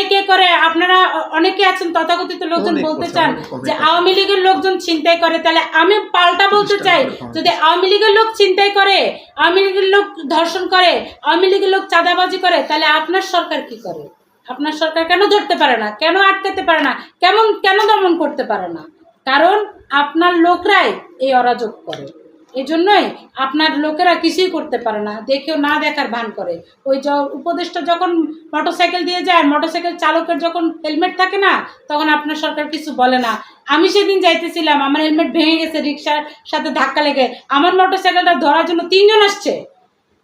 ছিনতাই কে করে? আপনারা অনেকে আছেন তথাকথিত লোকজন বলতে চান যে আওয়ামী লীগের লোকজন ছিনতাই করে তাহলে আমি পাল্টা বলতে চাই যদি আওয়ামী লীগের লোক ছিনতাই করে আওয়ামী লীগের লোক ধর্ষণ করে আওয়ামী লীগের লোক চাঁদাবাজি করে তাহলে আপনার সরকার কি করে? আপনার সরকার কেন ধরতে পারে না? কেন আটকাতে পারে না? কেমন কেন দমন করতে পারে না? কারণ আপনার লোকরাই এই অরাজক করে। এই জন্যই আপনার লোকেরা কিছুই করতে পারে না। দেখেও না দেখার ভান করে। ওই উপদেশটা যখন মোটরসাইকেল দিয়ে যায় মোটরসাইকেল চালকের যখন হেলমেট থাকে না, তখন আপনার সরকার কিছু বলে না। আমি সেদিন যাইতেছিলাম, আমার হেলমেট ভেঙে গেছে, রিক্সার সাথে ধাক্কা লেগে। আমার মোটরসাইকেলটা ধরার জন্য তিনজন আসছে।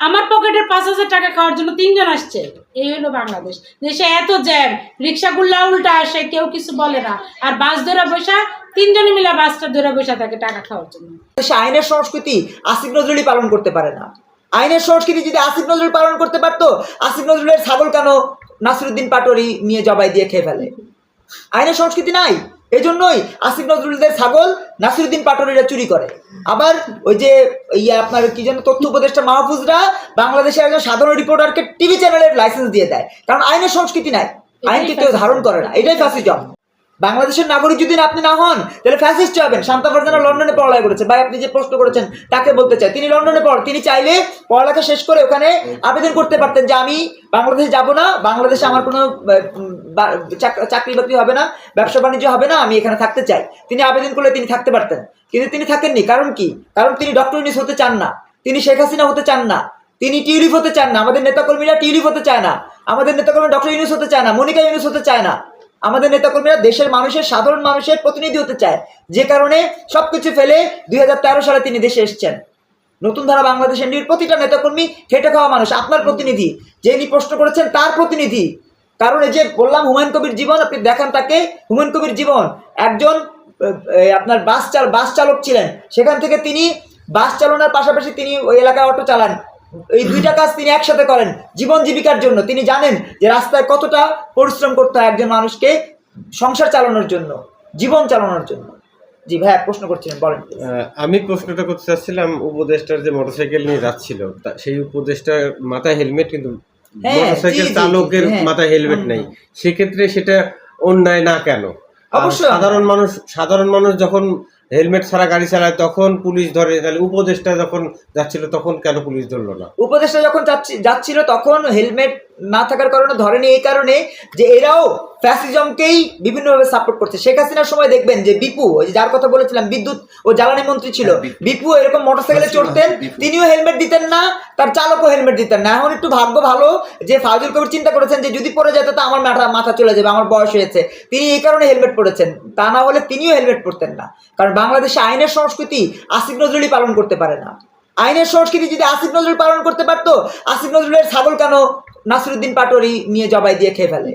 আমার পকেটের পাঁচ হাজার টাকা খাওয়ার জন্য তিনজন আসছে। এই হলো বাংলাদেশ। দেশে এত জ্যাম রিক্সাগুল্লা উল্টা আসে, কেউ কিছু বলে না। আর বাস ধরে বসা, তিনজনে মিলে বাসটা ধরে বসা থাকে টাকা খাওয়ার জন্য। আইনের সংস্কৃতি আসিফ নজরুলই পালন করতে পারে না। আইনের সংস্কৃতি যদি আসিফ নজরুল পালন করতে পারতো, আসিফ নজরুলের ছাগল কেন নাসিরুদ্দিন পাটোয়ারি নিয়ে জবাই দিয়ে খেয়ে ফেলে? আইনের সংস্কৃতি নাই। এই জন্যই আসিফ নজরুলদের ছাগল নাসিরুদ্দিন পাটোরিরা চুরি করে। আবার ওই যে ইয়ে আপনার কি যেন তথ্য উপদেষ্টা মাহফুজরা বাংলাদেশের একজন সাধারণ রিপোর্টারকে টিভি চ্যানেলের লাইসেন্স দিয়ে দেয়। কারণ আইনের সংস্কৃতি নাই। আইনকে কেউ ধারণ করে না। এটাই ফ্যাসিজম বাংলাদেশের নাগরিক যদি আপনি না হন, তাহলে ফ্যাসিস্ট হবেন। শান্তা ফারজানা লন্ডনে পড়ালেখা করেছে। ভাই, আপনি যে প্রশ্ন করেছেন, তাকে বলতে চাই। তিনি লন্ডনে পড়, তিনি চাইলে পড়ালেখা শেষ করে ওখানে আবেদন করতে পারতেন যে আমি বাংলাদেশে যাব না, বাংলাদেশে আমার কোনো চাকরি বাকরি হবে না, ব্যবসা বাণিজ্য হবে না, আমি এখানে থাকতে চাই। তিনি আবেদন করলে তিনি থাকতে পারতেন। কিন্তু তিনি থাকেননি। কারণ কি? কারণ তিনি ডক্টর ইউনিস হতে চান না। তিনি শেখ হাসিনা হতে চান না। তিনি টিউলিপ হতে চান না। আমাদের নেতাকর্মীরা টিউলিপ হতে চায় না। আমাদের নেতাকর্মী ডক্টর ইউনুস হতে চায় না। মনিকা ইউনিস হতে চায় না। আমাদের নেতাকর্মীরা দেশের মানুষের, সাধারণ মানুষের প্রতিনিধি হতে চায়। যে কারণে সবকিছু ফেলে দু হাজার তেরো সালে তিনি দেশে এসেছেন। নতুন ধারা বাংলাদেশ নির প্রতিটা নেতাকর্মী খেটে খাওয়া মানুষ, আপনার প্রতিনিধি। যে যিনি প্রশ্ন করেছেন, তার প্রতিনিধি। কারণ এই যে বললাম, হুমায়ুন কবির জীবন, আপনি দেখান তাকে। হুমায়ুন কবির জীবন, একজন আপনার বাস চাল, বাস চালক ছিলেন। সেখান থেকে তিনি বাস চালানোর পাশাপাশি তিনি ওই এলাকায় অটো চালান। এই দুইটা কাজ তিনি একসাথে করেন জীবন জীবিকার জন্য। তিনি জানেন যে রাস্তায় কতটা পরিশ্রম করতে হয় একজন মানুষকে সংসার চালানোর জন্য জীবন চালানোর জন্য। জি ভাইয়া প্রশ্ন করছিলেন বলেন আমি প্রশ্নটা করতে চাচ্ছিলাম উপদেষ্টার যে মোটরসাইকেল নিয়ে যাচ্ছিল সেই উপদেষ্টার মাথায় হেলমেট কিন্তু হ্যাঁ, মোটরসাইকেল চালকের হ্যাঁ। মাথায় হেলমেট নেই। সেক্ষেত্রে সেটা অন্যায় না কেন? অবশ্যই। সাধারণ মানুষ সাধারণ মানুষ যখন হেলমেট ছাড়া গাড়ি চালায় তখন পুলিশ ধরে। তাহলে উপদেষ্টা যখন যাচ্ছিল তখন কেন পুলিশ ধরলো না? উপদেষ্টা যখন যাচ্ছিল তখন হেলমেট না থাকার কারণে ধরেনি এই কারণে যে এরাও ফ্যাসিজমকেই বিভিন্নভাবে সাপোর্ট করছে। শেখ হাসিনার সময় দেখবেন যে বিপু ওই যার কথা বলেছিলাম বিদ্যুৎ ও জ্বালানি মন্ত্রী ছিল হ্যাঁ, বিপু। এরকম মোটরসাইকেলে হাসিনা, চড়তেন তিনিও হেলমেট দিতেন না তার চালকও হেলমেট দিতেন না। এখন একটু ভাগ্য ভালো যে ফাজুল কবির চিন্তা করেছেন যে যদি পড়ে যেত তো আমার মাথা মাথা চলে যাবে আমার বয়স হয়েছে। তিনি এই কারণে হেলমেট পরেছেন। তা না হলে তিনিও হেলমেট পরতেন না। কারণ বাংলাদেশে আইনের সংস্কৃতি আসিফ নজরুলই পালন করতে পারে না। আইনের সংস্কৃতি যদি আসিফ নজরুল পালন করতে পারতো আসিফ নজরুলের ছাগল কেন নাসিরুদ্দিন পাটোয়ারি নিয়ে জবাই দিয়ে খেয়ে ফেলে?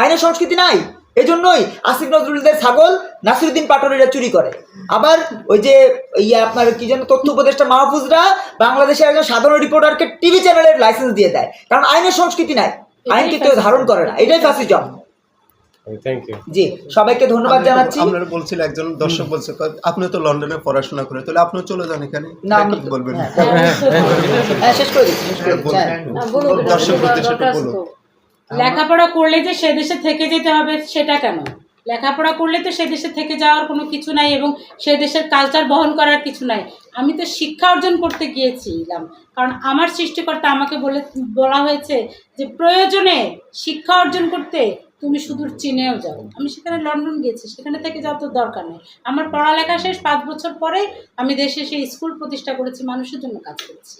আইনের সংস্কৃতি নাই। এই জন্যই আসিফ নজরুলদের ছাগল নাসিরুদ্দিন পাটোয়ারিরা চুরি করে। আবার ওই যে ইয়ে আপনার কি যেন তথ্য উপদেষ্টা মাহফুজরা বাংলাদেশের একজন সাধারণ রিপোর্টারকে টিভি চ্যানেলের লাইসেন্স দিয়ে দেয়। কারণ আইনের সংস্কৃতি নাই। আইনকে কেউ ধারণ করে না। এটাই থ্যাংক ইউ জি সবাইকে ধন্যবাদ জানাচ্ছি। আপনারা বলছিল একজন দর্শক বলছে আপনি তো লন্ডনে পড়াশোনা করে তাহলে আপনিও চলে যান এখানে? না বলবেন? হ্যাঁ, হ্যাঁ, শেষ করে হ্যাঁ। দর্শক উদ্দেশ্যে বলুন লেখাপড়া করলে যে সে দেশে থেকে যেতে হবে সেটা কেন? লেখাপড়া করলে তো সে দেশে থেকে যাওয়ার কোনো কিছু নাই এবং সে দেশের কালচার বহন করার কিছু নাই। আমি তো শিক্ষা অর্জন করতে গিয়েছিলাম কারণ আমার সৃষ্টিকর্তা আমাকে বলে বলা হয়েছে যে প্রয়োজনে শিক্ষা অর্জন করতে তুমি সুদূর চীনেও যাও। আমি সেখানে লন্ডন গিয়েছি সেখানে থেকে যাওয়ার তো দরকার নেই। আমার পড়ালেখা শেষ পাঁচ বছর পরে আমি দেশে সেই স্কুল প্রতিষ্ঠা করেছি মানুষের জন্য কাজ করেছি।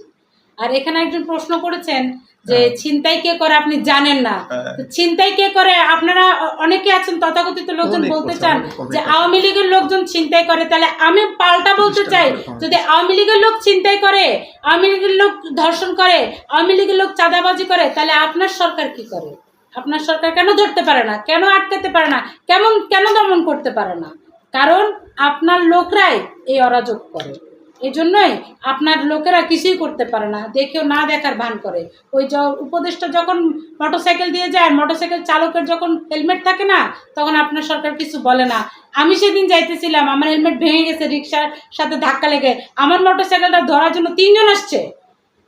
আর এখানে একজন প্রশ্ন করেছেন যে ছিনতাই কে করে আপনি জানেন না? হ্যাঁ। ছিনতাই কে করে? আপনারা অনেকে আছেন তথাকথিত লোকজন বলতে চান যে আওয়ামী লীগের লোকজন ছিনতাই করে? তাহলে আমি পাল্টা বলতে চাই হ্যাঁ। যদি আওয়ামী লীগের লোক ছিনতাই করে আওয়ামী লীগের লোক ধর্ষণ করে আওয়ামী লীগের লোক চাঁদাবাজি করে তাহলে আপনার সরকার কি করে? আপনার সরকার কেন ধরতে পারে না? কেন আটকাতে পারে না? কেমন, কেন দমন করতে পারে না? কারণ আপনার লোকরাই এই অরাজক করে। এই জন্যই আপনার লোকেরা কিছুই করতে পারে না, দেখেও না দেখার ভান করে। ওই উপদেশটা যখন মোটরসাইকেল দিয়ে যায়, মোটরসাইকেল চালকের যখন হেলমেট থাকে না, তখন আপনার সরকার কিছু বলে না। আমি সেদিন যাইতেছিলাম, আমার হেলমেট ভেঙে গেছে, রিক্সার সাথে ধাক্কা লেগে। আমার মোটরসাইকেলটা ধরার জন্য তিনজন আসছে।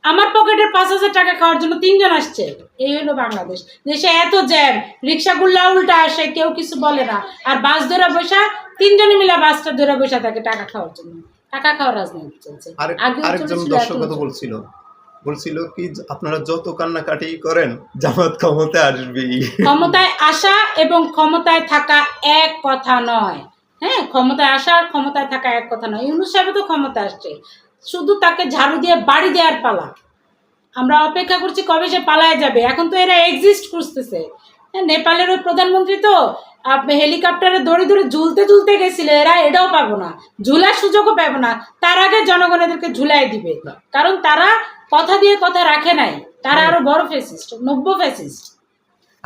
আমার পকেটের পাঁচ হাজার টাকা খাওয়ার জন্য তিনজন আসছে। এই হলো বাংলাদেশ। দেশে এত জ্যাম রিক্সাগুল্লা উল্টা আসে কেউ কিছু বলে না। আর বাস ধরে বসা তিনজনে মিলে বাসটা ধরে বসা থাকে টাকা খাওয়ার জন্য। টাকা খাওয়ার রাজনীতি চলছে। আরেকজন দর্শক কথা বলছিল। বলছিল কি আপনারা যত কান্নাকাটি করেন জামাত ক্ষমতায় আসবেই ক্ষমতায় আসা এবং ক্ষমতায় থাকা এক কথা নয়। হ্যাঁ ক্ষমতায় আসা আর ক্ষমতায় থাকা এক কথা নয়। ইউনুস সাহেব তো ক্ষমতা আসছে। শুধু তাকে ঝাড়ু দিয়ে বাড়ি দেওয়ার পালা। আমরা অপেক্ষা করছি কবে সে পালায় যাবে। এখন তো এরা এক্সিস্ট খুঁজতেছে। হ্যাঁ নেপালের ওই প্রধানমন্ত্রী তো হেলিকপ্টারে দড়ি ধরে ঝুলতে ঝুলতে গেছিল। এরা এটাও পাবো না। ঝুলার সুযোগও পাবো না। তার আগে জনগণ এদেরকে ঝুলাই দিবে। কারণ তারা কথা দিয়ে কথা রাখে নাই। তারা আরও বড় ফেসিস্ট নব্য ফেসিস্ট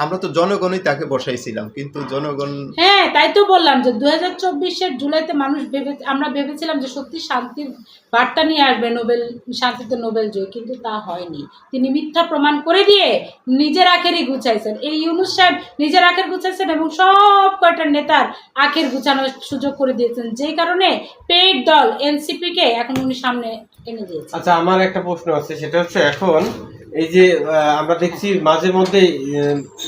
আমরা তো জনগণই তাকে বসাইছিলাম কিন্তু জনগণ হ্যাঁ তাই তো বললাম যে দু হাজার চব্বিশের জুলাইতে মানুষ ভেবে আমরা ভেবেছিলাম যে সত্যি শান্তির বার্তা নিয়ে আসবে নোবেল শান্তিতে নোবেল জয় কিন্তু তা হয়নি। তিনি মিথ্যা প্রমাণ করে দিয়ে নিজের আখেরই গুছাইছেন। এই ইউনুস সাহেব নিজের আখের গুছাইছেন এবং সব কয়টা নেতার আখের গুছানোর সুযোগ করে দিয়েছেন। যেই কারণে পেইড দল এনসিপিকে এখন উনি সামনে এনে দিয়েছেন। আচ্ছা আমার একটা প্রশ্ন আছে সেটা হচ্ছে এখন এই যে আমরা দেখছি মাঝে মধ্যে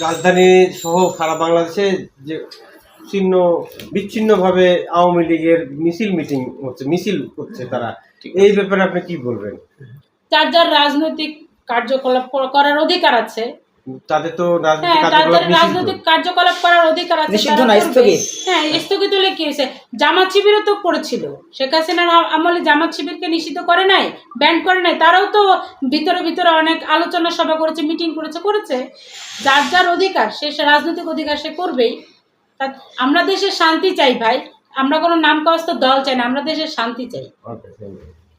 রাজধানী সহ সারা বাংলাদেশে যে ছিন্ন বিচ্ছিন্নভাবে আওয়ামী লীগের মিছিল মিটিং হচ্ছে মিছিল করছে তারা। এই ব্যাপারে আপনি কি বলবেন? যার যার রাজনৈতিক কার্যকলাপ করার অধিকার আছে তাদের তো হ্যাঁ রাজনৈতিক কার্যকলাপ করার অধিকার আছে। হ্যাঁ স্থগিত হলে কি হয়েছে? জামাত শিবিরও তো করেছিল। শেখ হাসিনার আমলে জামাত শিবিরকে নিষিদ্ধ করে নাই ব্যান করে নাই তারাও তো ভিতরে ভিতরে অনেক আলোচনা সভা করেছে মিটিং করেছে করেছে। যার যার অধিকার সে রাজনৈতিক অধিকার সে করবেই। তা- আমরা দেশে শান্তি চাই ভাই আমরা কোনো নাম কাস্ত দল চাই না আমরা দেশে শান্তি চাই.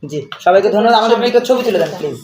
জি সবাইকে ধন্যবাদ আমাদের ছবি তুলে দেন প্লিজ